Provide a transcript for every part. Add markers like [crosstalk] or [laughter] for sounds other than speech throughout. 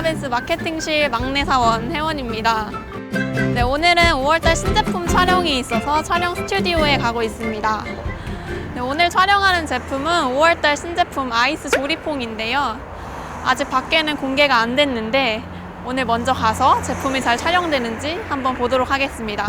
베스킨라빈스 마케팅실 막내 사원 혜원입니다. 네, 오늘은 5월달 신제품 촬영이 있어서 촬영 스튜디오에 가고 있습니다. 네, 오늘 촬영하는 제품은 5월달 신제품 아이스 조리퐁인데요. 아직 밖에는 공개가 안 됐는데 오늘 먼저 가서 제품이 잘 촬영되는지 한번 보도록 하겠습니다.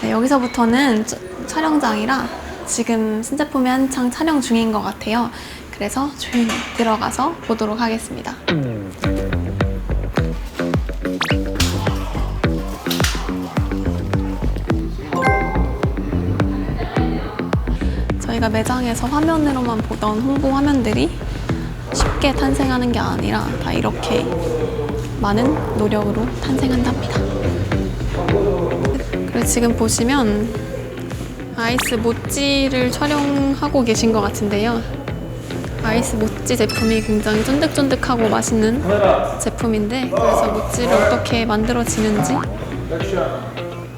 네, 여기서부터는 저- 촬영장이라 지금 신제품이 한창 촬영 중인 것 같아요. 그래서 조용히 들어가서 보도록 하겠습니다. 저희가 매장에서 화면으로만 보던 홍보 화면들이 쉽게 탄생하는 게 아니라 다 이렇게 많은 노력으로 탄생한답니다. 그리고 지금 보시면 아이스 모찌를 촬영하고 계신 것 같은데요. 아이스 모찌 제품이 굉장히 쫀득쫀득하고 맛있는 제품인데 그래서 모찌를 어떻게 만들어지는지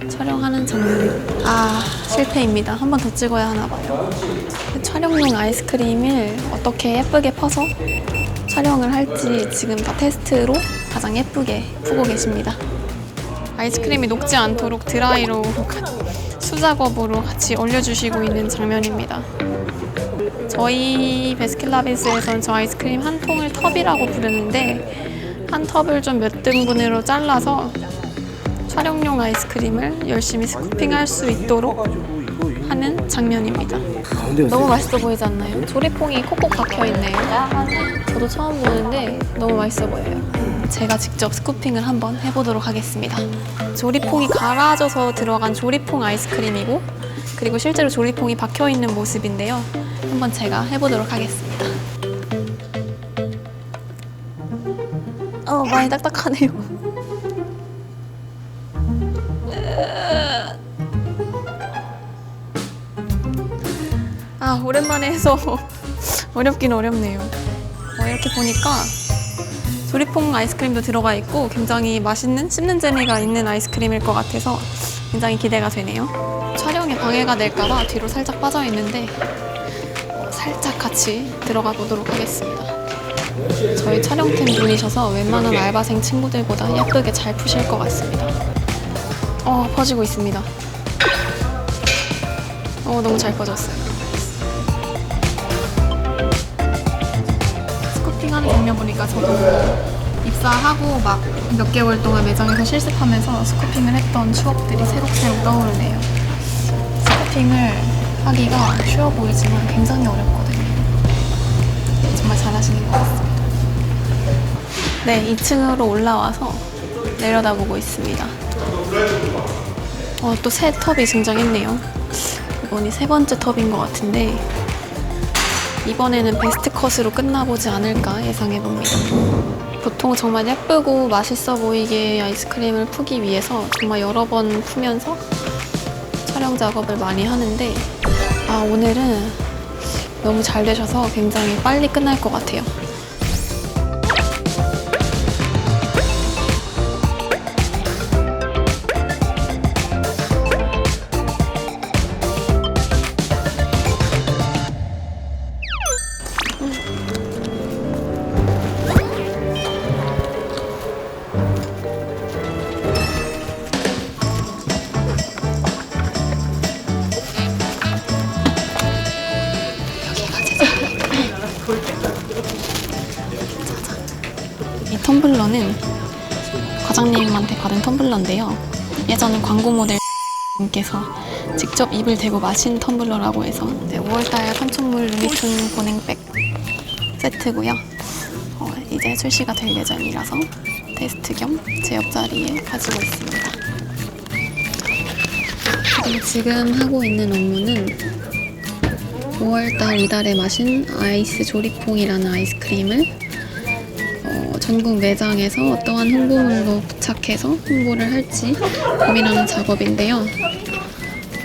촬영하는 장면. 아 실패입니다. 한 번 더 찍어야 하나 봐요. 그 촬영용 아이스크림을 어떻게 예쁘게 퍼서 촬영을 할지 지금 다 테스트로 가장 예쁘게 푸고 계십니다. 아이스크림이 녹지 않도록 드라이로 수작업으로 같이 올려주시고 있는 장면입니다. 저희 베스킨라빈스에서는 저 아이스크림 한 통을 텁이라고 부르는데 한 텁을 좀 몇 등분으로 잘라서 촬영용 아이스크림을 열심히 스쿠핑할 수 있도록 하는 장면입니다. 너무 맛있어 보이지 않나요? 조리퐁이 콕콕 박혀 있네요. 저도 처음 보는데 너무 맛있어 보여요. 제가 직접 스쿠핑을 한번 해보도록 하겠습니다. 조리퐁이 갈아져서 들어간 조리퐁 아이스크림이고 그리고 실제로 조리퐁이 박혀 있는 모습인데요. 한번 제가 해보도록 하겠습니다. 어, 많이 딱딱하네요. 아, 오랜만에 해서 [laughs] 어렵긴 어렵네요. 어, 이렇게 보니까 조리퐁 아이스크림도 들어가 있고 굉장히 맛있는 씹는 재미가 있는 아이스크림일 것 같아서 굉장히 기대가 되네요. 촬영에 방해가 될까봐 뒤로 살짝 빠져 있는데 어, 살짝 같이 들어가 보도록 하겠습니다. 저희 촬영팀 분이셔서 웬만한 알바생 친구들보다 예쁘게 잘 푸실 것 같습니다. 어, 퍼지고 있습니다. 어, 너무 잘 퍼졌어요. 스쿠핑하는 장면 보니까 저도 입사하고 막 몇 개월 동안 매장에서 실습하면서 스쿠핑을 했던 추억들이 새록새록 떠오르네요. 스쿠핑을 하기가 쉬워 보이지만 굉장히 어렵거든요. 정말 잘하시는 것 같습니다. 네, 2층으로 올라와서 내려다보고 있습니다. 어, 또 새 텁이 등장했네요. 이번이 세 번째 텁인 것 같은데 이번에는 베스트 컷으로 끝나보지 않을까 예상해 봅니다. 보통 정말 예쁘고 맛있어 보이게 아이스크림을 푸기 위해서 정말 여러 번 푸면서 촬영 작업을 많이 하는데 아 오늘은 너무 잘 되셔서 굉장히 빨리 끝날 것 같아요. 과장님한테 받은 텀블러인데요. 예전 광고 모델 분께서 직접 입을 대고 마신 텀블러라고 해서 네, 5월달 판촉물 루미톤 보냉백 세트고요. 어, 이제 출시가 될 예정이라서 테스트 겸 제 옆자리에 가지고 있습니다. 지금 하고 있는 업무는 5월달 이달에 마신 아이스 조리퐁이라는 아이스크림을 어, 전국 매장에서 어떠한 홍보물로 부착해서 홍보를 할지 고민하는 작업인데요.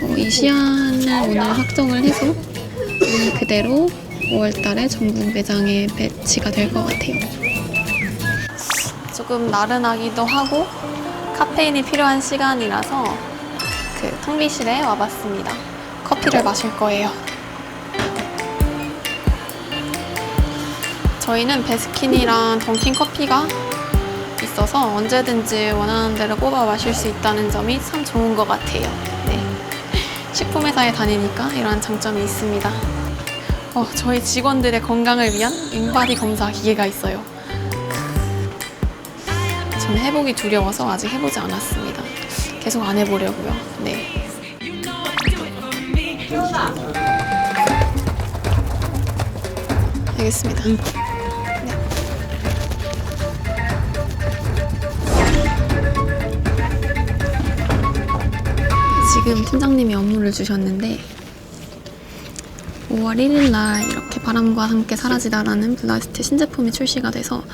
어, 이 시안을 오늘 확정을 해서 음, 그대로 5월달에 전국 매장에 배치가 될 것 같아요. 조금 나른하기도 하고 카페인이 필요한 시간이라서 그 탕비실에 와봤습니다. 커피를 마실 거예요. 저희는 베스킨이랑 던킨 커피가 있어서 언제든지 원하는 대로 뽑아 마실 수 있다는 점이 참 좋은 것 같아요. 네. [laughs] 식품회사에 다니니까 이런 장점이 있습니다. 어, 저희 직원들의 건강을 위한 인바디 검사 기계가 있어요. 저는 해보기 두려워서 아직 해보지 않았습니다. 계속 안 해보려고요. 네. 알겠습니다. 지금 팀장님이 업무를 주셨는데 5월 1일 날 이렇게 바람과 함께 사라지다라는 블라스트 신제품이 출시가 돼서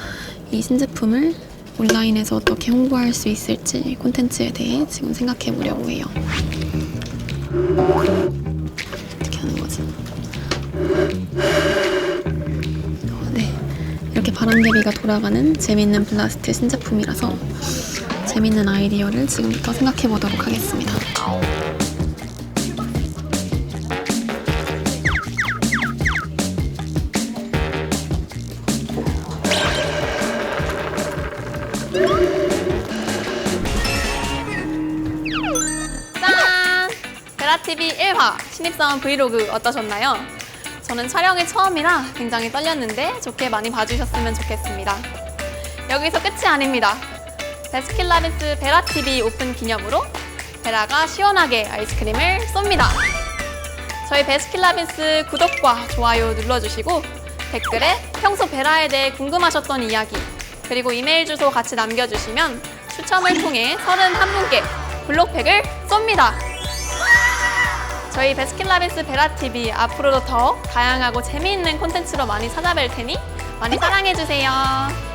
이 신제품을 온라인에서 어떻게 홍보할 수 있을지 콘텐츠에 대해 지금 생각해 보려고 해요. 어떻게 하는 거지? 어, 네. 이렇게 바람개비가 돌아가는 재밌는 블라스트 신제품이라서 재밌는 아이디어를 지금부터 생각해 보도록 하겠습니다. 짠! 베라TV 1화 신입사원 브이로그 어떠셨나요? 저는 촬영이 처음이라 굉장히 떨렸는데 좋게 많이 봐주셨으면 좋겠습니다. 여기서 끝이 아닙니다. 베스킨라빈스 베라TV 오픈 기념으로 베라가 시원하게 아이스크림을 쏩니다. 저희 베스킨라빈스 구독과 좋아요 눌러주시고 댓글에 평소 베라에 대해 궁금하셨던 이야기 그리고 이메일 주소 같이 남겨주시면 추첨을 통해 31분께 블록팩을 쏩니다. 저희 베스킨라빈스 베라TV 앞으로도 더 다양하고 재미있는 콘텐츠로 많이 찾아뵐 테니 많이 사랑해주세요.